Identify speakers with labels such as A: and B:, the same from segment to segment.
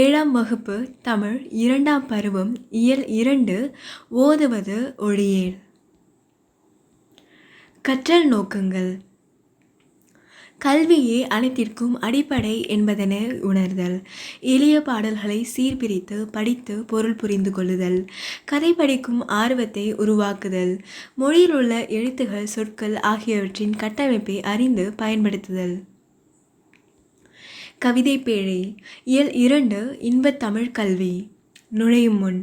A: ஏழாம் வகுப்பு தமிழ் இரண்டாம் பருவம் இயல் இரண்டு ஓதுவது ஒளியேல் கற்றல் நோக்கங்கள் கல்வியே அனைத்திற்கும் அடிப்படை என்பதனை உணர்தல் எளிய பாடல்களை சீர்பிரித்து படித்து பொருள் புரிந்து கொள்ளுதல் கதை படிக்கும் ஆர்வத்தை உருவாக்குதல் மொழியில் உள்ள எழுத்துகள் சொற்கள் ஆகியவற்றின் கட்டமைப்பை அறிந்து பயன்படுத்துதல் கவிதை பேழை இயல் இரண்டு இன்பத்தமிழ் கல்வி நுழையும் முன்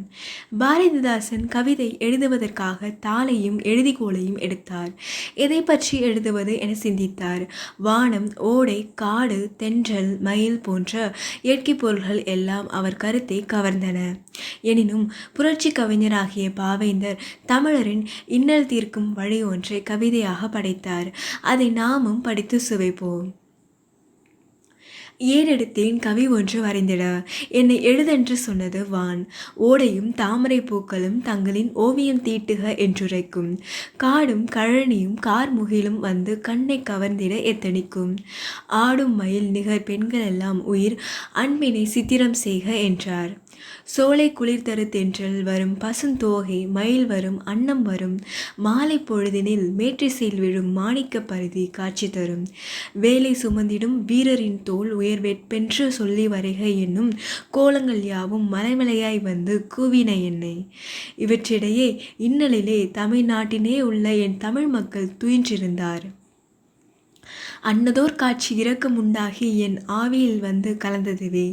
A: பாரதிதாசன் கவிதை எழுதுவதற்காக தாளையும் எழுதிகோலையும் எடுத்தார் எதை பற்றி எழுதுவது என சிந்தித்தார் வானம் ஓடை காடு தென்றல் மயில் போன்ற இயற்கை பொருள்கள் எல்லாம் அவர் கருத்தை கவர்ந்தன எனினும் புரட்சி கவிஞராகிய பாவேந்தர் தமிழரின் இன்னல் தீர்க்கும் வழி ஒன்றை கவிதையாக படைத்தார் அதை நாமும் படித்து சுவைப்போம் ஏறெடுத்தேன் கவி ஒன்று வரைந்திட என்னை எழுதென்று சொன்னது வான் ஓடையும் தாமரை பூக்களும் தங்களின் ஓவியம் தீட்டுக என்றுரைக்கும் காடும் கழனியும் கார் முகிலும் வந்து கண்ணை கவர்ந்திட எத்தனிக்கும் ஆடும் மயில் நிகர் பெண்களெல்லாம் உயிர் அன்பினை சித்திரம் செய்க என்றார் சோலை குளிர் தரு தென்றல் வரும் பசுந்தோகை மயில் வரும் அன்னம் வரும் மாலை பொழுதினில் மேற்றிசையில் விழும் மாணிக்க பருதி காட்சி தரும் வேலை சுமந்திடும் வீரரின் தோல் உயர்வேற்பென்று சொல்லி வரைக என்னும் கோலங்கள் யாவும் மலைமலையாய் வந்து கூவின என்னை இவற்றிடையே இன்னலிலே தமிழ்நாட்டினே உள்ள என் தமிழ் மக்கள் துயின்றிருந்தார் அன்னதோர் காட்சி இரக்கம் உண்டாகி என் ஆவியில் வந்து கலந்ததுவே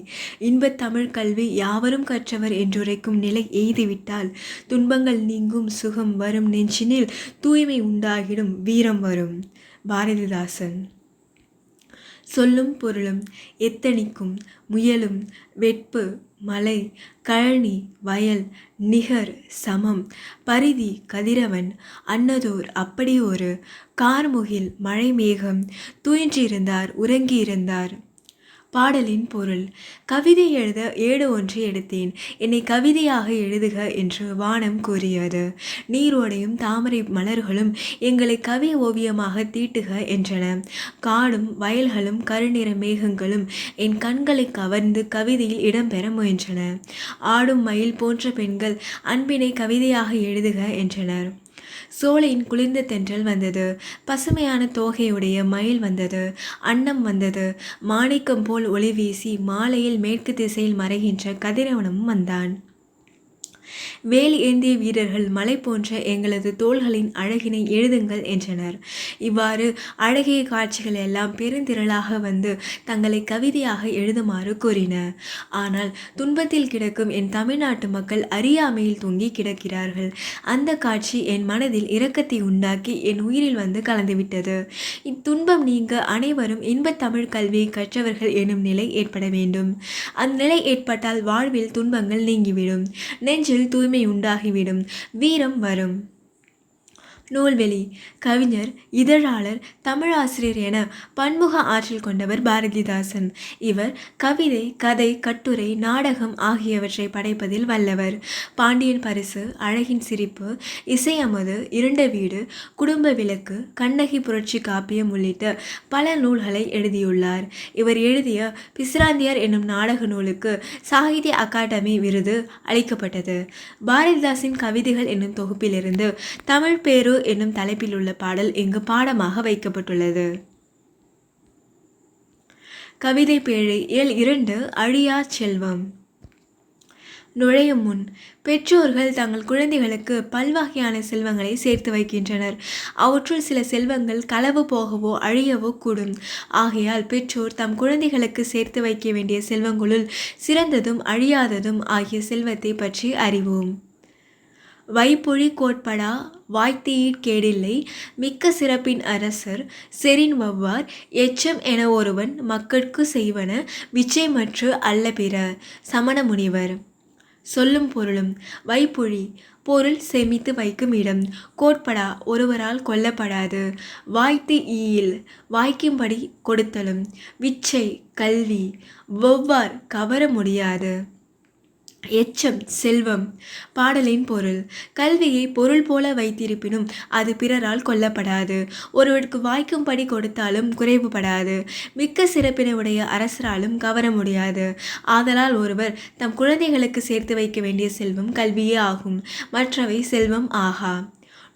A: இன்பத் தமிழ் கல்வி யாவரும் கற்றவர் என்றுரைக்கும் நிலை எய்துவிட்டால் துன்பங்கள் நீங்கும் சுகம் வரும் நெஞ்சினில் தூய்மை உண்டாகிடும் வீரம் வரும் பாரதிதாசன் சொல்லும் பொருளும் எத்தனிக்கும் முயலும் வெட்பு மலை கழனி வயல் நிகர் சமம் பரிதி கதிரவன் அன்னதோர் அப்படி ஒரு கார்முகில் மேகம் தூயின்றிருந்தார் உறங்கியிருந்தார் பாடலின் பொருள் கவிதை எழுத ஏடு ஒன்று எடுத்தேன் என்னை கவிதையாக எழுதுக என்று வானம் கூறியது நீரோடையும் தாமரை மலர்களும் எங்களை கவி ஓவியமாக தீட்டுக என்றன காடும் வயல்களும் கருநிற மேகங்களும் என் கண்களை கவர்ந்து கவிதையில் இடம்பெற முயன்றன ஆடும் மயில் போன்ற பெண்கள் அன்பினை கவிதையாக எழுதுக என்றனர் சோலையின் குளிர்ந்த தென்றல் வந்தது பசுமையான தோகையுடைய மயில் வந்தது அன்னம் வந்தது மாணிக்கம் போல் ஒளி வீசி மாலையில் மேற்கு திசையில் மறைகின்ற கதிரவனும் வந்தான் வேல் ஏந்திய வீரர்கள் மலை போன்ற எங்களது தோள்களின் அழகினை எழுதுங்கள் என்றனர் இவ்வாறு அழகிய காட்சிகள் எல்லாம் பெருந்திரளாக வந்து தங்களை கவிதையாக எழுதுமாறு கூறின ஆனால் துன்பத்தில் கிடக்கும் என் தமிழ்நாட்டு மக்கள் அறியாமையில் தூங்கி கிடக்கிறார்கள் அந்த காட்சி என் மனதில் இரக்கத்தை உண்டாக்கி என் உயிரில் வந்து கலந்துவிட்டது இத்துன்பம் நீங்க அனைவரும் இன்பத் தமிழ் கல்வியை கற்றவர்கள் எனும் நிலை ஏற்பட வேண்டும் அந்நிலை ஏற்பட்டால் வாழ்வில் துன்பங்கள் நீங்கிவிடும் நெஞ்சு தூய்மை உண்டாகிவிடும் வீரம் வரும் நூல்வெளி கவிஞர் இதழாளர் தமிழாசிரியர் என பன்முக ஆற்றல் கொண்டவர் பாரதிதாசன் இவர் கவிதை கதை கட்டுரை நாடகம் ஆகியவற்றை படைப்பதில் வல்லவர் பாண்டியன் பரிசு அழகின் சிரிப்பு இசையமது இருண்ட வீடு குடும்ப விளக்கு கண்ணகி புரட்சி காப்பியம் உள்ளிட்ட பல நூல்களை எழுதியுள்ளார் இவர் எழுதிய பிசிராந்தியார் என்னும் நாடக நூலுக்கு சாகித்ய அகாடமி விருது அளிக்கப்பட்டது பாரதிதாசின் கவிதைகள் என்னும் தொகுப்பிலிருந்து தமிழ் பேரு என்னும் தலைப்பில் உள்ள பாடல் இங்கு பாடமாக வைக்கப்பட்டுள்ளது கவிதை பேழை இயல் இரண்டு அழியா செல்வம் நுழையும் முன் பெற்றோர்கள் தங்கள் குழந்தைகளுக்கு பல்வகையான செல்வங்களை சேர்த்து வைக்கின்றனர் அவற்றுள் சில செல்வங்கள் களவு போகவோ அழியவோ கூடும் ஆகையால் பெற்றோர் தம் குழந்தைகளுக்கு சேர்த்து வைக்க வேண்டிய செல்வங்களுள் சிறந்ததும் அழியாததும் ஆகிய செல்வத்தை பற்றி அறிவோம் வைப்பொழி கோட்படா வாய்த்தீயிற் கேடில்லை மிக்க சிறப்பின் அரசர் செரின் வவ்வார் எச்சம் என ஒருவன் மக்களுக்கு செய்வன விச்சைமற்று அல்ல பிற சமண முனிவர் சொல்லும் பொருளும் வைப்பொழி பொருள் சேமித்து வைக்கும் இடம் கோட்படா ஒருவரால் கொல்லப்படாது வாய்த்து ஈயில் வாய்க்கும்படி கொடுத்தலும் விச்சை கல்வி வெவ்வாறு கவர முடியாது எச்சம் செல்வம் பாடலின் பொருள் கல்வியை பொருள் போல வைத்திருப்பினும் அது பிறரால் கொல்லப்படாது ஒருவருக்கு வாய்க்கும்படி கொடுத்தாலும் குறைவுபடாது மிக்க சிறப்பினை உடைய அரசராலும் கவர முடியாது ஆதலால் ஒருவர் தம் குழந்தைகளுக்கு சேர்த்து வைக்க வேண்டிய செல்வம் கல்வியே ஆகும் மற்றவை செல்வம் ஆகா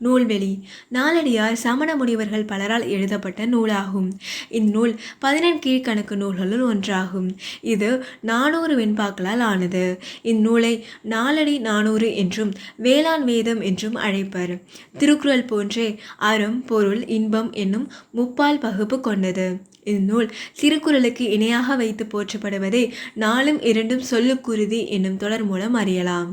A: நூல்வெளி நாலடியார் சமண முனிவர்கள் பலரால் எழுதப்பட்ட நூலாகும் இந்நூல் பதினெண் கீழ்கணக்கு நூல்களுள் ஒன்றாகும் இது நானூறு வெண்பாக்களால் ஆனது இந்நூலை நாலடி நானூறு என்றும் வேளாண் வேதம் என்றும் அழைப்பர் திருக்குறள் போன்றே அறம் பொருள் இன்பம் என்னும் முப்பால் பகுப்பு கொண்டது இந்நூல் திருக்குறளுக்கு இணையாக வைத்து போற்றப்படுவதை நாளும் இரண்டும் சொல்லுக்குருதி என்னும் தொடர் மூலம் அறியலாம்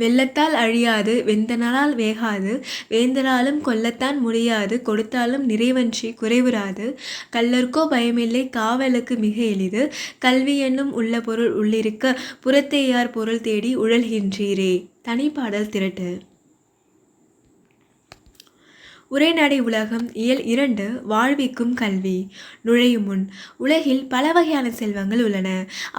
A: வெள்ளத்தால் அழியாது வெந்தனால் வேகாது வேந்தனாலும் கொல்லத்தான் முடியாது கொடுத்தாலும் நிறைவன்றி குறைவுறாது கல்லர்க்கோ பயமில்லை காவலுக்கு மிக எளிது கல்வி என்னும் உள்ள பொருள் உள்ளிருக்க புறத்தேயார் பொருள் தேடி உழல்கின்றீரே தனிப்பாடல் திரட்டு உரைநடை உலகம் இயல் இரண்டு வாழ்விக்கும் கல்வி நுழையும் முன் உலகில் பல வகையான செல்வங்கள் உள்ளன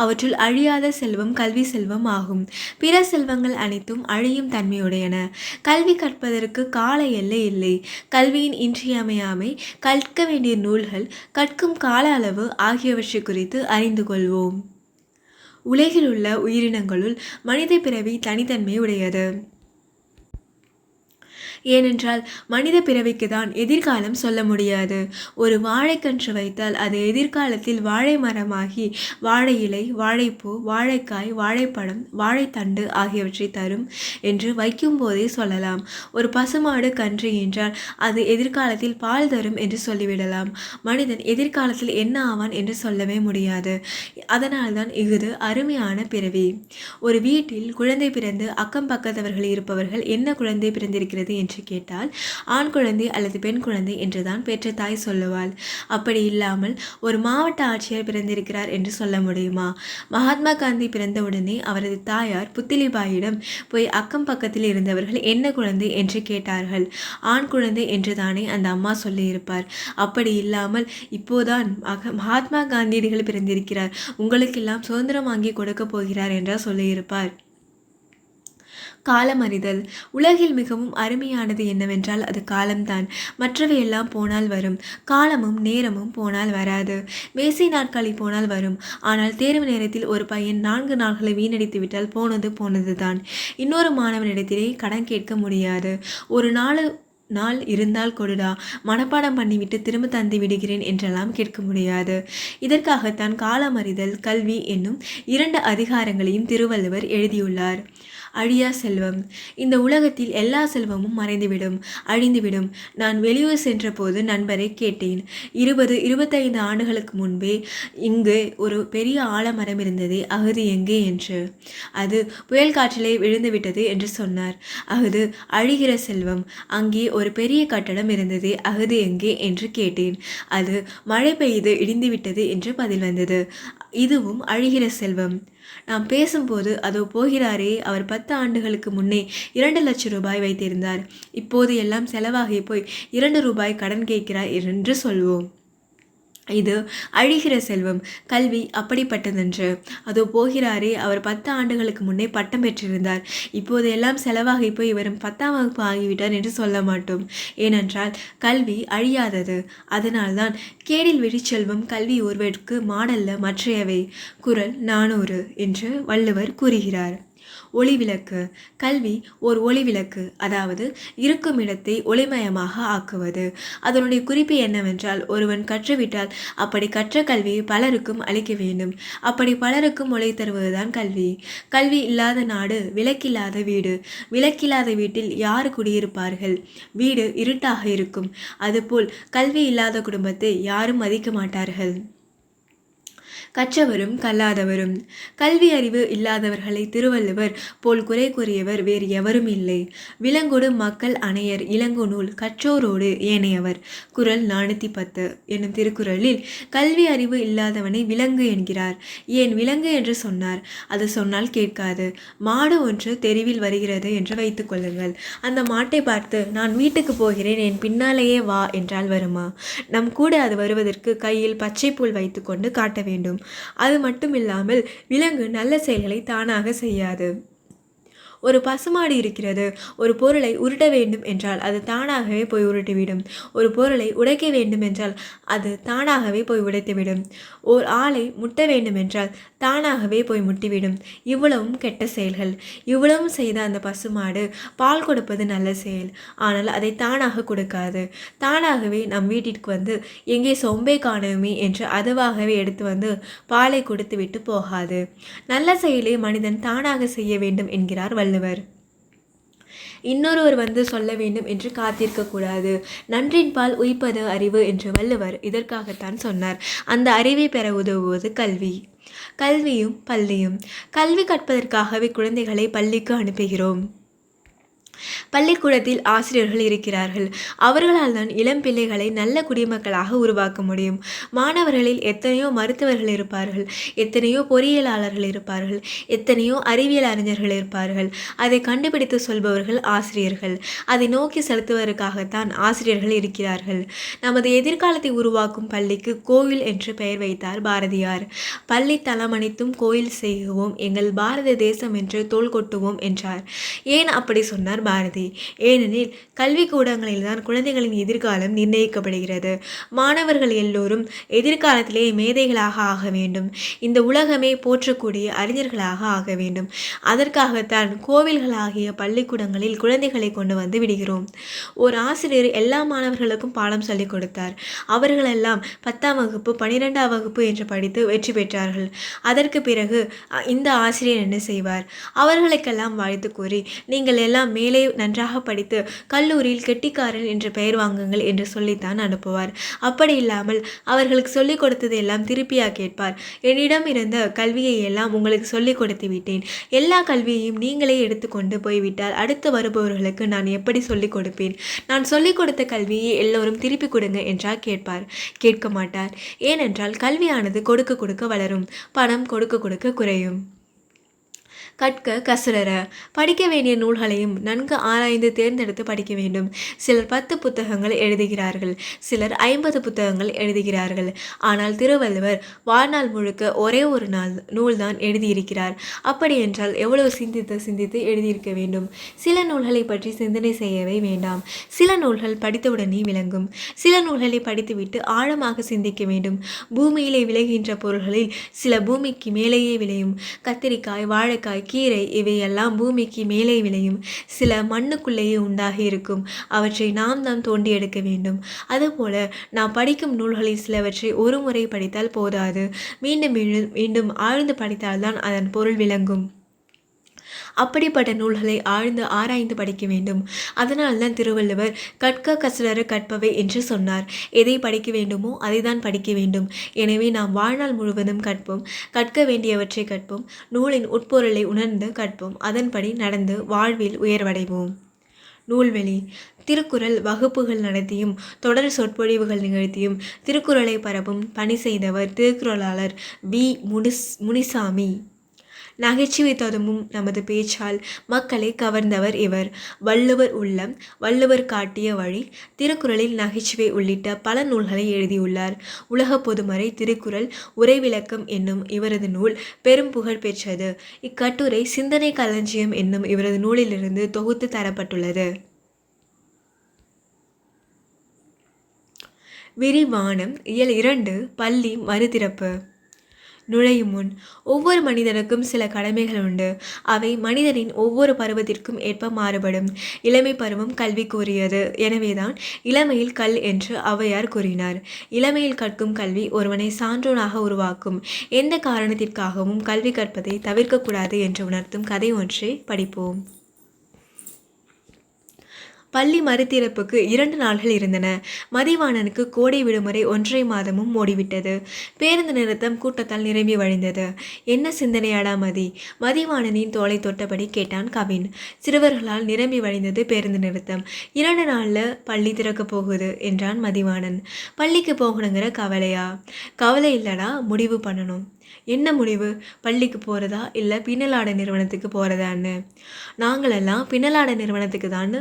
A: அவற்றுள் அழியாத செல்வம் கல்வி செல்வம் ஆகும் பிற செல்வங்கள் அனைத்தும் அழியும் தன்மையுடையன கல்வி கற்பதற்கு கால எல்லை இல்லை கல்வியின் இன்றியமையாமை கற்க வேண்டிய நூல்கள் கற்கும் கால அளவு ஆகியவற்றை குறித்து அறிந்து கொள்வோம் உலகில் உள்ள உயிரினங்களுள் மனித பிறவி தனித்தன்மை உடையது ஏனென்றால் மனித பிறவிக்கு தான் எதிர்காலம் சொல்ல முடியாது ஒரு வாழைக்கன்று வைத்தால் அது எதிர்காலத்தில் வாழை மரமாகி வாழை இலை வாழைப்பூ வாழைக்காய் வாழைப்பழம் வாழைத்தண்டு ஆகியவற்றை தரும் என்று வைக்கும் போதே சொல்லலாம் ஒரு பசுமாடு கன்று என்றால் அது எதிர்காலத்தில் பால் தரும் என்று சொல்லிவிடலாம் மனிதன் எதிர்காலத்தில் என்ன ஆவான் என்று சொல்லவே முடியாது அதனால்தான் இது அருமையான பிறவி ஒரு வீட்டில் குழந்தை பிறந்து அக்கம் பக்கத்தவர்கள் இருப்பவர்கள் என்ன குழந்தை பிறந்திருக்கிறது என்று என்று கேட்டால் ஆண் குழந்தை அல்லது பெண் குழந்தை என்றுதான் பெற்ற தாய் சொல்லுவாள் அப்படி இல்லாமல் ஒரு மாவட்ட ஆட்சியர் பிறந்திருக்கிறார் என்று சொல்ல முடியுமா மகாத்மா காந்தி பிறந்தவுடனே அவரது தாயார் புத்திலிபாயிடம் போய் அக்கம் பக்கத்தில் இருந்தவர்கள் என்ன குழந்தை என்று கேட்டார்கள் ஆண் குழந்தை என்று தானே அந்த அம்மா சொல்லியிருப்பார் அப்படி இல்லாமல் இப்போதான் மகாத்மா காந்தியடிகள் பிறந்திருக்கிறார் உங்களுக்கெல்லாம் சுதந்திரம் வாங்கி கொடுக்க போகிறார் என்றால் சொல்லியிருப்பார் காலம் அறிதல் உலகில் மிகவும் அருமையானது என்னவென்றால் அது காலம்தான் மற்றவையெல்லாம் போனால் வரும் காலமும் நேரமும் போனால் வராது மேசை நாட்களை போனால் வரும் ஆனால் தேர்வு நேரத்தில் ஒரு பையன் நான்கு நாட்களை வீணடித்து விட்டால் போனது போனதுதான் இன்னொரு மாணவனிடத்திலே கடன் கேட்க முடியாது ஒரு நாள் நாள் இருந்தால் கொடுடா மனப்பாடம் பண்ணிவிட்டு திரும்ப தந்து விடுகிறேன் என்றெல்லாம் கேட்க முடியாது இதற்காகத்தான் காலமறிதல் கல்வி என்னும் இரண்டு அதிகாரங்களையும் திருவள்ளுவர் எழுதியுள்ளார் அழியா செல்வம் இந்த உலகத்தில் எல்லா செல்வமும் மறைந்துவிடும் அழிந்துவிடும் நான் வெளியூர் சென்றபோது நண்பரை கேட்டேன் இருபது இருபத்தைந்து ஆண்டுகளுக்கு முன்பே இங்கு ஒரு பெரிய ஆலமரம் இருந்ததே அகுது எங்கே என்று அது புயல் காற்றிலே விழுந்துவிட்டது என்று சொன்னார் அகுது அழிகிற செல்வம் அங்கே ஒரு பெரிய கட்டடம் இருந்தது அகுது எங்கே என்று கேட்டேன் அது மழை பெய்து இடிந்துவிட்டது என்று பதில் வந்தது இதுவும் அழிகிற செல்வம் நாம் பேசும்போது அதோ போகிறாரே அவர் பத்து ஆண்டுகளுக்கு முன்னே இரண்டு லட்சம் ரூபாய் வைத்திருந்தார் இப்போது எல்லாம் செலவாகி போய் இரண்டு ரூபாய் கடன் கேட்கிறார் என்று சொல்வோம் இது அழிகிற செல்வம் கல்வி அப்படிப்பட்டதென்று அதோ போகிறாரே அவர் பத்து ஆண்டுகளுக்கு முன்னே பட்டம் பெற்றிருந்தார் இப்போது எல்லாம் செலவாகி போய் இவரும் பத்தாம் வகுப்பு ஆகிவிட்டார் என்று சொல்ல மாட்டோம் ஏனென்றால் கல்வி அழியாதது அதனால்தான் கேடில் விழிச்செல்வம் கல்வி ஒருவருக்கு மாடல்ல மற்றையவை குரல் நானூறு என்று வள்ளுவர் கூறுகிறார் ஒளி விளக்கு கல்வி ஓர் ஒளி விளக்கு அதாவது இருக்கும் இடத்தை ஒளிமயமாக ஆக்குவது அதனுடைய குறிப்பு என்னவென்றால் ஒருவன் கற்றுவிட்டால் அப்படி கற்ற கல்வியை பலருக்கும் அளிக்க வேண்டும் அப்படி பலருக்கும் ஒளி தருவதுதான் கல்வி கல்வி இல்லாத நாடு விளக்கில்லாத வீடு விளக்கில்லாத வீட்டில் யார் குடியிருப்பார்கள் வீடு இருட்டாக இருக்கும் அதுபோல் கல்வி இல்லாத குடும்பத்தை யாரும் மதிக்க மாட்டார்கள் கற்றவரும் கல்லாதவரும் கல்வி அறிவு இல்லாதவர்களை திருவள்ளுவர் போல் குறை கூறியவர் வேறு எவரும் இல்லை விலங்கோடு மக்கள் அணையர் இளங்கு நூல் கற்றோரோடு ஏனையவர் குரல் நானூற்றி பத்து என்னும் திருக்குறளில் கல்வி அறிவு இல்லாதவனை விலங்கு என்கிறார் ஏன் விலங்கு என்று சொன்னார் அது சொன்னால் கேட்காது மாடு ஒன்று தெருவில் வருகிறது என்று வைத்துக்கொள்ளுங்கள் அந்த மாட்டை பார்த்து நான் வீட்டுக்கு போகிறேன் என் பின்னாலேயே வா என்றால் வருமா நம் கூட அது வருவதற்கு கையில் பச்சை புல் வைத்துக்கொண்டு காட்ட வேண்டும் அது மட்டும் இல்லாமல் விலங்கு நல்ல செயல்களை தானாக செய்யாது ஒரு பசுமாடு இருக்கிறது ஒரு பொருளை உருட்ட வேண்டும் என்றால் அது தானாகவே போய் உருட்டிவிடும் ஒரு பொருளை உடைக்க வேண்டும் என்றால் அது தானாகவே போய் உடைத்துவிடும் ஓர் ஆளை முட்ட வேண்டும் என்றால் தானாகவே போய் முட்டிவிடும் இவ்வளவும் கெட்ட செயல்கள் இவ்வளவும் செய்த அந்த பசுமாடு பால் கொடுப்பது நல்ல செயல் ஆனால் அதை தானாக கொடுக்காது தானாகவே நம் வீட்டிற்கு வந்து எங்கே சொம்பை காணவுமே என்று அதுவாகவே எடுத்து வந்து பாலை விட்டு போகாது நல்ல செயலை மனிதன் தானாக செய்ய வேண்டும் என்கிறார் வல் தள்ளுவர் இன்னொருவர் வந்து சொல்ல வேண்டும் என்று காத்திருக்கக்கூடாது நன்றின் பால் உயிப்பது அறிவு என்று வள்ளுவர் இதற்காகத்தான் சொன்னார் அந்த அறிவை பெற உதவுவது கல்வி கல்வியும் பள்ளியும் கல்வி கற்பதற்காகவே குழந்தைகளை பள்ளிக்கு அனுப்புகிறோம் பள்ளிக்கூடத்தில் ஆசிரியர்கள் இருக்கிறார்கள் அவர்களால் தான் இளம் பிள்ளைகளை நல்ல குடிமக்களாக உருவாக்க முடியும் மாணவர்களில் எத்தனையோ மருத்துவர்கள் இருப்பார்கள் எத்தனையோ பொறியியலாளர்கள் இருப்பார்கள் எத்தனையோ அறிவியல் அறிஞர்கள் இருப்பார்கள் அதை கண்டுபிடித்து சொல்பவர்கள் ஆசிரியர்கள் அதை நோக்கி செலுத்துவதற்காகத்தான் ஆசிரியர்கள் இருக்கிறார்கள் நமது எதிர்காலத்தை உருவாக்கும் பள்ளிக்கு கோயில் என்று பெயர் வைத்தார் பாரதியார் பள்ளி தளமணித்தும் கோயில் செய்குவோம் எங்கள் பாரத தேசம் என்று தோல் கொட்டுவோம் என்றார் ஏன் அப்படி சொன்னார் பாரதி ஏனெனில் கல்வி தான் குழந்தைகளின் எதிர்காலம் நிர்ணயிக்கப்படுகிறது மாணவர்கள் எல்லோரும் எதிர்காலத்திலே மேதைகளாக ஆக வேண்டும் இந்த உலகமே போற்றக்கூடிய அறிஞர்களாக ஆக வேண்டும் அதற்காகத்தான் கோவில்களாகிய பள்ளிக்கூடங்களில் குழந்தைகளை கொண்டு வந்து விடுகிறோம் ஒரு ஆசிரியர் எல்லா மாணவர்களுக்கும் பாடம் சொல்லிக் கொடுத்தார் அவர்களெல்லாம் பத்தாம் வகுப்பு பனிரெண்டாம் வகுப்பு என்று படித்து வெற்றி பெற்றார்கள் அதற்கு பிறகு இந்த ஆசிரியர் என்ன செய்வார் அவர்களுக்கெல்லாம் வாழ்த்து கூறி நீங்கள் எல்லாம் மேலே மேலே நன்றாக படித்து கல்லூரியில் கெட்டிக்காரன் என்று பெயர் வாங்குங்கள் என்று சொல்லித்தான் அனுப்புவார் அப்படி இல்லாமல் அவர்களுக்கு சொல்லிக் எல்லாம் திருப்பியாக கேட்பார் என்னிடம் இருந்த கல்வியை எல்லாம் உங்களுக்கு சொல்லிக் கொடுத்து விட்டேன் எல்லா கல்வியையும் நீங்களே எடுத்துக்கொண்டு போய்விட்டால் அடுத்து வருபவர்களுக்கு நான் எப்படி சொல்லிக் கொடுப்பேன் நான் சொல்லிக் கொடுத்த கல்வியை எல்லோரும் திருப்பி கொடுங்க என்றால் கேட்பார் கேட்க மாட்டார் ஏனென்றால் கல்வியானது கொடுக்க கொடுக்க வளரும் பணம் கொடுக்க கொடுக்க குறையும் கற்க கசுரற படிக்க வேண்டிய நூல்களையும் நன்கு ஆராய்ந்து தேர்ந்தெடுத்து படிக்க வேண்டும் சிலர் பத்து புத்தகங்கள் எழுதுகிறார்கள் சிலர் ஐம்பது புத்தகங்கள் எழுதுகிறார்கள் ஆனால் திருவள்ளுவர் வாழ்நாள் முழுக்க ஒரே ஒரு நாள் நூல்தான் எழுதியிருக்கிறார் அப்படி என்றால் எவ்வளவு சிந்தித்து சிந்தித்து எழுதியிருக்க வேண்டும் சில நூல்களை பற்றி சிந்தனை செய்யவே வேண்டாம் சில நூல்கள் படித்தவுடனே விளங்கும் சில நூல்களை படித்துவிட்டு ஆழமாக சிந்திக்க வேண்டும் பூமியிலே விளைகின்ற பொருள்களில் சில பூமிக்கு மேலேயே விளையும் கத்திரிக்காய் வாழைக்காய் கீரை இவையெல்லாம் பூமிக்கு மேலே விளையும் சில மண்ணுக்குள்ளேயே உண்டாகி இருக்கும் அவற்றை நாம் தான் தோண்டி எடுக்க வேண்டும் அதுபோல நாம் படிக்கும் நூல்களில் சிலவற்றை ஒரு முறை படித்தால் போதாது மீண்டும் மீண்டும் மீண்டும் ஆழ்ந்து படித்தால்தான் அதன் பொருள் விளங்கும் அப்படிப்பட்ட நூல்களை ஆழ்ந்து ஆராய்ந்து படிக்க வேண்டும் அதனால் தான் திருவள்ளுவர் கற்க கசடர கற்பவை என்று சொன்னார் எதை படிக்க வேண்டுமோ அதை தான் படிக்க வேண்டும் எனவே நாம் வாழ்நாள் முழுவதும் கற்போம் கற்க வேண்டியவற்றை கற்போம் நூலின் உட்பொருளை உணர்ந்து கற்போம் அதன்படி நடந்து வாழ்வில் உயர்வடைவோம் நூல்வெளி திருக்குறள் வகுப்புகள் நடத்தியும் தொடர் சொற்பொழிவுகள் நிகழ்த்தியும் திருக்குறளை பரப்பும் பணி செய்தவர் திருக்குறளாளர் வி முனிஸ் முனிசாமி நகைச்சுவை ததுமும் நமது பேச்சால் மக்களை கவர்ந்தவர் இவர் வள்ளுவர் உள்ளம் வள்ளுவர் காட்டிய வழி திருக்குறளில் நகைச்சுவை உள்ளிட்ட பல நூல்களை எழுதியுள்ளார் உலக பொதுமறை திருக்குறள் உரை விளக்கம் என்னும் இவரது நூல் பெரும் புகழ் பெற்றது இக்கட்டுரை சிந்தனை களஞ்சியம் என்னும் இவரது நூலிலிருந்து தொகுத்து தரப்பட்டுள்ளது விரிவானம் இயல் இரண்டு பள்ளி மறுதிறப்பு நுழையும் முன் ஒவ்வொரு மனிதனுக்கும் சில கடமைகள் உண்டு அவை மனிதனின் ஒவ்வொரு பருவத்திற்கும் ஏற்ப மாறுபடும் இளமை பருவம் கல்வி கூறியது எனவேதான் இளமையில் கல் என்று அவையார் கூறினார் இளமையில் கற்கும் கல்வி ஒருவனை சான்றோனாக உருவாக்கும் எந்த காரணத்திற்காகவும் கல்வி கற்பதை தவிர்க்கக்கூடாது என்று உணர்த்தும் கதை ஒன்றை படிப்போம் பள்ளி மறுத்திறப்புக்கு இரண்டு நாள்கள் இருந்தன மதிவாணனுக்கு கோடை விடுமுறை ஒன்றை மாதமும் ஓடிவிட்டது பேருந்து நிறுத்தம் கூட்டத்தால் நிரம்பி வழிந்தது என்ன சிந்தனையாடா மதி மதிவாணனின் தோலை தொட்டபடி கேட்டான் கவின் சிறுவர்களால் நிரம்பி வழிந்தது பேருந்து நிறுத்தம் இரண்டு நாளில் பள்ளி திறக்கப் போகுது என்றான் மதிவாணன் பள்ளிக்கு போகணுங்கிற கவலையா கவலை இல்லடா முடிவு பண்ணணும் என்ன முடிவு பள்ளிக்கு போகிறதா இல்லை பின்னலாட நிறுவனத்துக்கு போகிறதான்னு நாங்களெல்லாம் பின்னலாட நிறுவனத்துக்கு தான்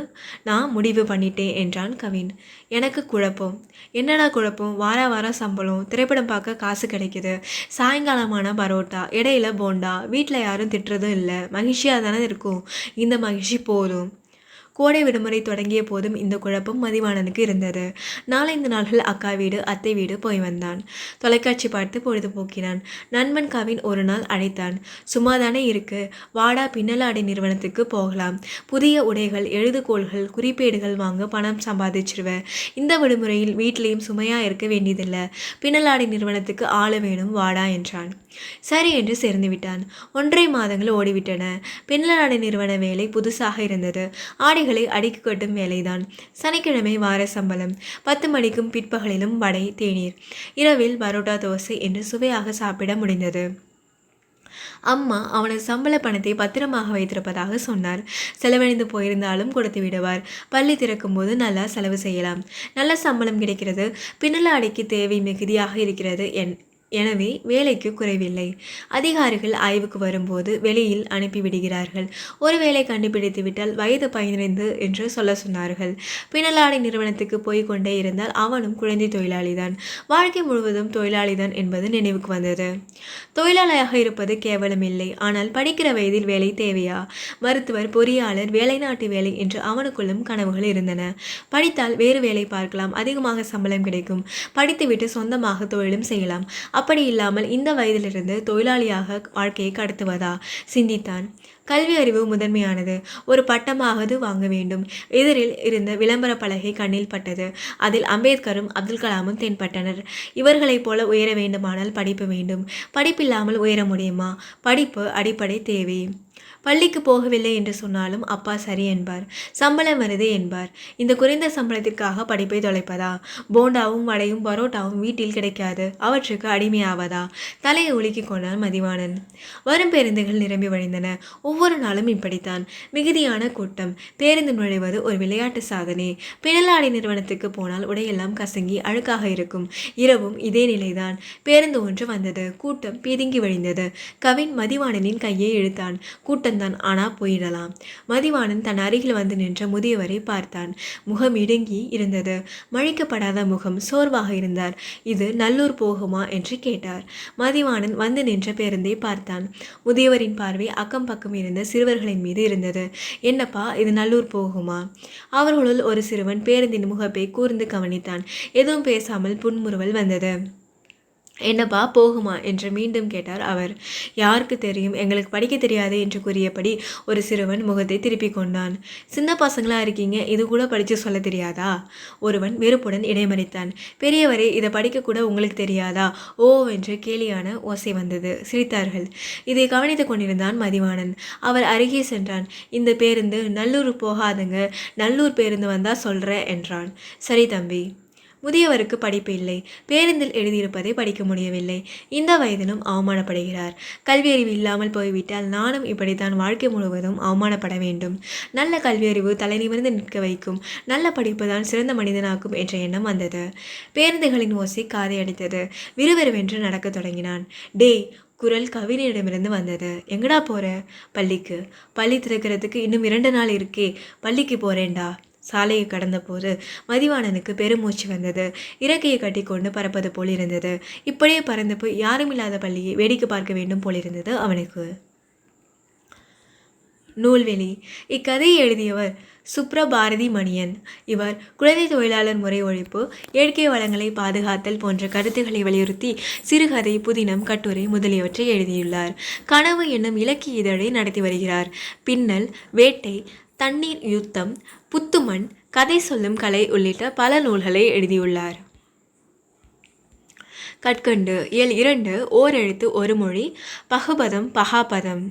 A: நான் முடிவு பண்ணிட்டேன் என்றான் கவின் எனக்கு குழப்பம் என்னடா குழப்பம் வார வாரம் சம்பளம் திரைப்படம் பார்க்க காசு கிடைக்கிது சாயங்காலமான பரோட்டா இடையில போண்டா வீட்டில் யாரும் திட்டுறதும் இல்லை மகிழ்ச்சியாக தானே இருக்கும் இந்த மகிழ்ச்சி போதும் கோடை விடுமுறை தொடங்கிய போதும் இந்த குழப்பம் மதிவாணனுக்கு இருந்தது நாலந்து நாள்கள் அக்கா வீடு அத்தை வீடு போய் வந்தான் தொலைக்காட்சி பார்த்து பொழுது போக்கினான் நண்பன் காவின் ஒரு நாள் அழைத்தான் சும்மாதானே இருக்கு வாடா பின்னலாடை நிறுவனத்துக்கு போகலாம் புதிய உடைகள் எழுதுகோள்கள் குறிப்பேடுகள் வாங்க பணம் சம்பாதிச்சிருவ இந்த விடுமுறையில் வீட்லேயும் சுமையாக இருக்க வேண்டியதில்லை பின்னலாடை நிறுவனத்துக்கு ஆள வேணும் வாடா என்றான் சரி என்று சேர்ந்து விட்டான் ஒன்றரை மாதங்கள் ஓடிவிட்டன பின்னலாடை நிறுவன வேலை புதுசாக இருந்தது ஆடை வேலைகளை அடுக்கி கட்டும் வேலைதான் சனிக்கிழமை வார சம்பளம் பத்து மணிக்கும் பிற்பகலிலும் வடை தேநீர் இரவில் பரோட்டா தோசை என்று சுவையாக சாப்பிட முடிந்தது அம்மா அவனது சம்பள பணத்தை பத்திரமாக வைத்திருப்பதாக சொன்னார் செலவழிந்து போயிருந்தாலும் கொடுத்து விடுவார் பள்ளி திறக்கும் போது நல்லா செலவு செய்யலாம் நல்ல சம்பளம் கிடைக்கிறது பின்னலாடைக்கு தேவை மிகுதியாக இருக்கிறது என் எனவே வேலைக்கு குறைவில்லை அதிகாரிகள் ஆய்வுக்கு வரும்போது வெளியில் அனுப்பிவிடுகிறார்கள் ஒருவேளை கண்டுபிடித்துவிட்டால் வயது பதினைந்து என்று சொல்ல சொன்னார்கள் பின்னலாடை நிறுவனத்துக்கு போய்கொண்டே இருந்தால் அவனும் குழந்தை தொழிலாளிதான் வாழ்க்கை முழுவதும் தொழிலாளிதான் என்பது நினைவுக்கு வந்தது தொழிலாளியாக இருப்பது கேவலம் இல்லை ஆனால் படிக்கிற வயதில் வேலை தேவையா மருத்துவர் பொறியாளர் வேலை நாட்டு வேலை என்று அவனுக்குள்ளும் கனவுகள் இருந்தன படித்தால் வேறு வேலை பார்க்கலாம் அதிகமாக சம்பளம் கிடைக்கும் படித்துவிட்டு சொந்தமாக தொழிலும் செய்யலாம் அப்படி இல்லாமல் இந்த வயதிலிருந்து தொழிலாளியாக வாழ்க்கையை கடத்துவதா சிந்தித்தான் கல்வி அறிவு முதன்மையானது ஒரு பட்டமாவது வாங்க வேண்டும் எதிரில் இருந்த விளம்பர பலகை கண்ணில் பட்டது அதில் அம்பேத்கரும் அப்துல் கலாமும் தென்பட்டனர் இவர்களைப் போல உயர வேண்டுமானால் படிப்பு வேண்டும் படிப்பில்லாமல் உயர முடியுமா படிப்பு அடிப்படை தேவை பள்ளிக்கு போகவில்லை என்று சொன்னாலும் அப்பா சரி என்பார் சம்பளம் வருது என்பார் இந்த குறைந்த சம்பளத்திற்காக படிப்பை தொலைப்பதா போண்டாவும் வடையும் பரோட்டாவும் வீட்டில் கிடைக்காது அவற்றுக்கு அடிமையாவதா தலையை உலுக்கி கொண்டான் மதிவாணன் வரும் பேருந்துகள் நிரம்பி வழிந்தன ஒவ்வொரு நாளும் இப்படித்தான் மிகுதியான கூட்டம் பேருந்து நுழைவது ஒரு விளையாட்டு சாதனை பின்னலாடை நிறுவனத்துக்கு போனால் உடையெல்லாம் கசங்கி அழுக்காக இருக்கும் இரவும் இதே நிலைதான் பேருந்து ஒன்று வந்தது கூட்டம் பீதிங்கி வழிந்தது கவின் மதிவாணனின் கையை இழுத்தான் கூட்டந்தான் ஆனால் போயிடலாம் மதிவானன் தன் அருகில் வந்து நின்ற முதியவரை பார்த்தான் முகம் இடுங்கி இருந்தது மழிக்கப்படாத முகம் சோர்வாக இருந்தார் இது நல்லூர் போகுமா என்று கேட்டார் மதிவானன் வந்து நின்ற பேருந்தை பார்த்தான் முதியவரின் பார்வை அக்கம் பக்கம் இருந்த சிறுவர்களின் மீது இருந்தது என்னப்பா இது நல்லூர் போகுமா அவர்களுள் ஒரு சிறுவன் பேருந்தின் முகப்பை கூர்ந்து கவனித்தான் எதுவும் பேசாமல் புன்முறுவல் வந்தது என்னப்பா போகுமா என்று மீண்டும் கேட்டார் அவர் யாருக்கு தெரியும் எங்களுக்கு படிக்க தெரியாது என்று கூறியபடி ஒரு சிறுவன் முகத்தை திருப்பிக் கொண்டான் சின்ன பசங்களாக இருக்கீங்க இது கூட படித்து சொல்ல தெரியாதா ஒருவன் வெறுப்புடன் இடைமறித்தான் பெரியவரே இதை படிக்கக்கூட உங்களுக்கு தெரியாதா ஓ என்று கேலியான ஓசை வந்தது சிரித்தார்கள் இதை கவனித்துக் கொண்டிருந்தான் மதிவாணன் அவர் அருகே சென்றான் இந்த பேருந்து நல்லூர் போகாதுங்க நல்லூர் பேருந்து வந்தால் சொல்கிறேன் என்றான் சரி தம்பி முதியவருக்கு படிப்பு இல்லை பேருந்தில் எழுதியிருப்பதை படிக்க முடியவில்லை இந்த வயதிலும் அவமானப்படுகிறார் கல்வியறிவு இல்லாமல் போய்விட்டால் நானும் இப்படித்தான் வாழ்க்கை முழுவதும் அவமானப்பட வேண்டும் நல்ல கல்வியறிவு தலைநிமிர்ந்து நிற்க வைக்கும் நல்ல படிப்பு தான் சிறந்த மனிதனாக்கும் என்ற எண்ணம் வந்தது பேருந்துகளின் ஓசை காதை அடித்தது விறுவிறுவென்று நடக்கத் தொடங்கினான் டே குரல் கவினியிடமிருந்து வந்தது எங்கடா போகிற பள்ளிக்கு பள்ளி திறக்கிறதுக்கு இன்னும் இரண்டு நாள் இருக்கே பள்ளிக்கு போகிறேன்டா சாலையை கடந்த போது மதிவாணனுக்கு பெருமூச்சு வந்தது இறக்கையை கட்டி கொண்டு பறப்பது போல் இருந்தது இப்படியே பறந்து போய் யாரும் இல்லாத பள்ளியை வேடிக்கை பார்க்க வேண்டும் போலிருந்தது அவனுக்கு நூல்வெளி இக்கதையை எழுதியவர் சுப்ரபாரதி மணியன் இவர் குழந்தை தொழிலாளர் முறை ஒழிப்பு இயற்கை வளங்களை பாதுகாத்தல் போன்ற கருத்துக்களை வலியுறுத்தி சிறுகதை புதினம் கட்டுரை முதலியவற்றை எழுதியுள்ளார் கனவு என்னும் இலக்கிய இதழை நடத்தி வருகிறார் பின்னல் வேட்டை தண்ணீர் யுத்தம் புத்துமண் கதை சொல்லும் கலை உள்ளிட்ட பல நூல்களை எழுதியுள்ளார் கற்கண்டு இயல் இரண்டு ஓரெழுத்து ஒரு மொழி பகுபதம் பகாபதம்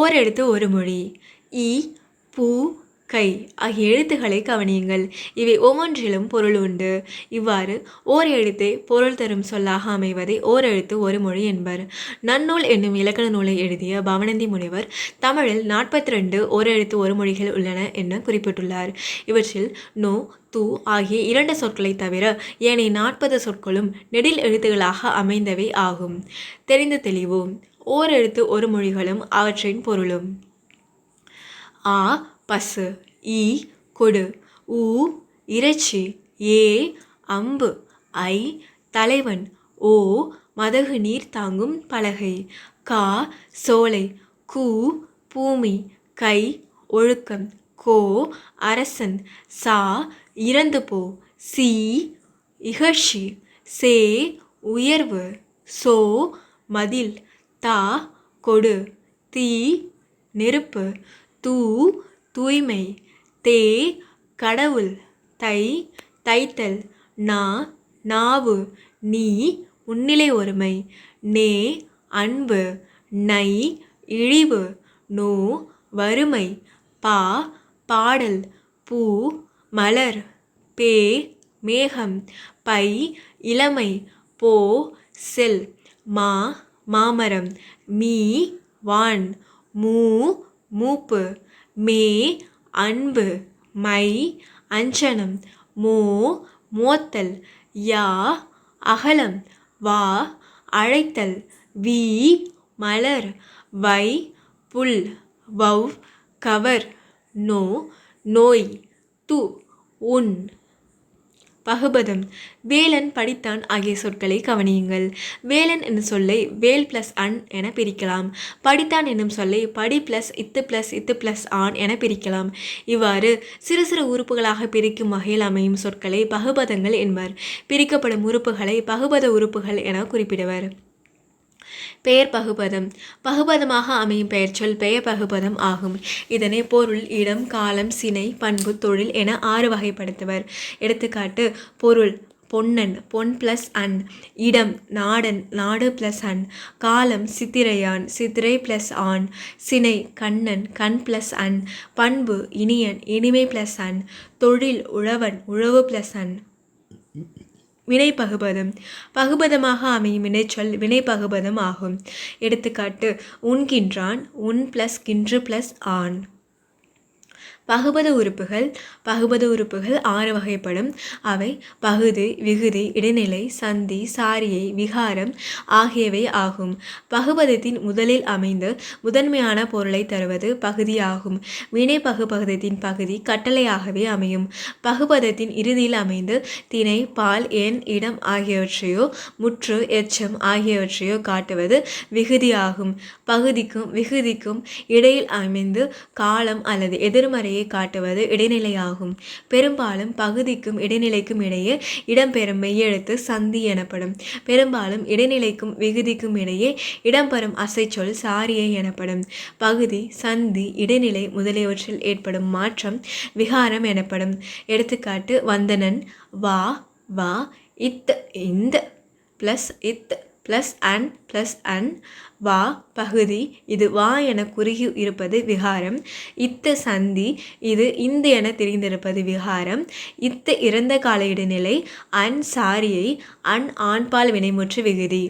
A: ஓரெழுத்து ஒரு மொழி இ பூ கை ஆகிய எழுத்துக்களை கவனியுங்கள் இவை ஒவ்வொன்றிலும் பொருள் உண்டு இவ்வாறு ஓர் எழுத்தை பொருள் தரும் சொல்லாக அமைவதை ஓர் எழுத்து ஒரு மொழி என்பர் நன்னூல் என்னும் இலக்கண நூலை எழுதிய பவனந்தி முனிவர் தமிழில் நாற்பத்தி ரெண்டு ஓர் எழுத்து ஒரு மொழிகள் உள்ளன என குறிப்பிட்டுள்ளார் இவற்றில் நோ தூ ஆகிய இரண்டு சொற்களை தவிர ஏனைய நாற்பது சொற்களும் நெடில் எழுத்துகளாக அமைந்தவை ஆகும் தெரிந்து தெளிவோம் ஓர் எழுத்து ஒரு மொழிகளும் அவற்றின் பொருளும் ஆ பசு ஈ கொடு ஊ இறைச்சி ஏ அம்பு ஐ தலைவன் ஓ மதகு நீர் தாங்கும் பலகை கா சோலை கூ பூமி கை ஒழுக்கம் கோ அரசன் சா இறந்து போ சி இகழ்ச்சி சே உயர்வு சோ மதில் தா கொடு தீ நெருப்பு தூ தூய்மை தே கடவுள் தை தைத்தல் நா நாவு நீ முன்னிலை ஒருமை நே அன்பு நை இழிவு நோ வறுமை பா பாடல் பூ மலர் பே மேகம் பை இளமை போ செல் மா மாமரம் மீ வான் மூ மூப்பு மே அன்பு மை அஞ்சனம் மோ மோத்தல் யா அகலம் வா அழைத்தல் வி மலர் வை புல் வவ் கவர் நோ நோய் து உன் பகுபதம் வேலன் படித்தான் ஆகிய சொற்களை கவனியுங்கள் வேலன் என்னும் சொல்லை வேல் பிளஸ் அன் என பிரிக்கலாம் படித்தான் என்னும் சொல்லை படி பிளஸ் இத்து பிளஸ் இத்து பிளஸ் ஆன் என பிரிக்கலாம் இவ்வாறு சிறு சிறு உறுப்புகளாக பிரிக்கும் வகையில் அமையும் சொற்களை பகுபதங்கள் என்பர் பிரிக்கப்படும் உறுப்புகளை பகுபத உறுப்புகள் என குறிப்பிடுவர் பெயர் பகுபதம் பகுபதமாக அமையும் பெயர்ச்சொல் பெயர் பகுபதம் ஆகும் இதனை பொருள் இடம் காலம் சினை பண்பு தொழில் என ஆறு வகைப்படுத்துவர் எடுத்துக்காட்டு பொருள் பொன்னன் பொன் ப்ளஸ் அன் இடம் நாடன் நாடு ப்ளஸ் அன் காலம் சித்திரையான் சித்திரை ப்ளஸ் ஆண் சினை கண்ணன் கண் ப்ளஸ் அன் பண்பு இனியன் இனிமை ப்ளஸ் அன் தொழில் உழவன் உழவு ப்ளஸ் அன் வினை பகுபதம் பகுபதமாக அமையும் வினைச்சொல் வினை பகுபதம் ஆகும் எடுத்துக்காட்டு உண்கின்றான் உன் ப்ளஸ் கின்று ப்ளஸ் ஆண் பகுபத உறுப்புகள் பகுபத உறுப்புகள் ஆறு வகைப்படும் அவை பகுதி விகுதி இடைநிலை சந்தி சாரியை விகாரம் ஆகியவை ஆகும் பகுபதத்தின் முதலில் அமைந்து முதன்மையான பொருளை தருவது பகுதியாகும் வினை பகுபகுதத்தின் பகுதி கட்டளையாகவே அமையும் பகுபதத்தின் இறுதியில் அமைந்து திணை பால் எண் இடம் ஆகியவற்றையோ முற்று எச்சம் ஆகியவற்றையோ காட்டுவது விகுதியாகும் பகுதிக்கும் விகுதிக்கும் இடையில் அமைந்து காலம் அல்லது எதிர்மறை இடைநிலையை காட்டுவது இடைநிலையாகும் பெரும்பாலும் பகுதிக்கும் இடைநிலைக்கும் இடையே இடம்பெறும் மெய்யெழுத்து சந்தி எனப்படும் பெரும்பாலும் இடைநிலைக்கும் விகுதிக்கும் இடையே இடம்பெறும் அசைச்சொல் சாரியை எனப்படும் பகுதி சந்தி இடைநிலை முதலியவற்றில் ஏற்படும் மாற்றம் விகாரம் எனப்படும் எடுத்துக்காட்டு வந்தனன் வா வா இத் இந்த ப்ளஸ் இத் ப்ளஸ் அன் ப்ளஸ் அன் வா பகுதி இது வா என குறுகி இருப்பது விகாரம் இத்த சந்தி இது இந்து என தெரிந்திருப்பது விகாரம் இத்த இறந்த கால இடைநிலை அன் சாரியை அன் ஆண்பால் வினைமுற்று விகுதி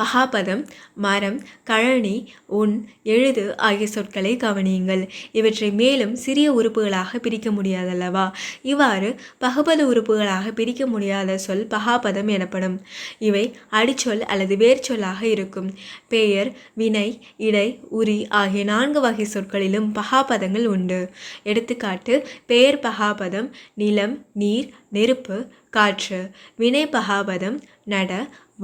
A: பகாபதம் மரம் கழனி உண் எழுது ஆகிய சொற்களை கவனியுங்கள் இவற்றை மேலும் சிறிய உறுப்புகளாக பிரிக்க முடியாதல்லவா இவ்வாறு பகுபத உறுப்புகளாக பிரிக்க முடியாத சொல் பகாபதம் எனப்படும் இவை அடிச்சொல் அல்லது வேர்ச்சொல்லாக இருக்கும் பெயர் வினை இடை உரி ஆகிய நான்கு வகை சொற்களிலும் பகாபதங்கள் உண்டு எடுத்துக்காட்டு பெயர் பகாபதம் நிலம் நீர் நெருப்பு காற்று வினை பகாபதம் நட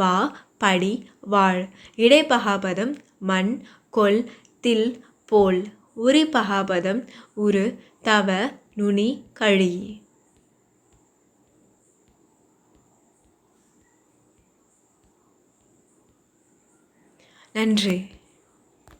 A: வா படி வாழ் இடைப்பகாபதம் மண் கொல் தில் போல் உரி பகாபதம் உரு தவ நுனி கழி நன்றி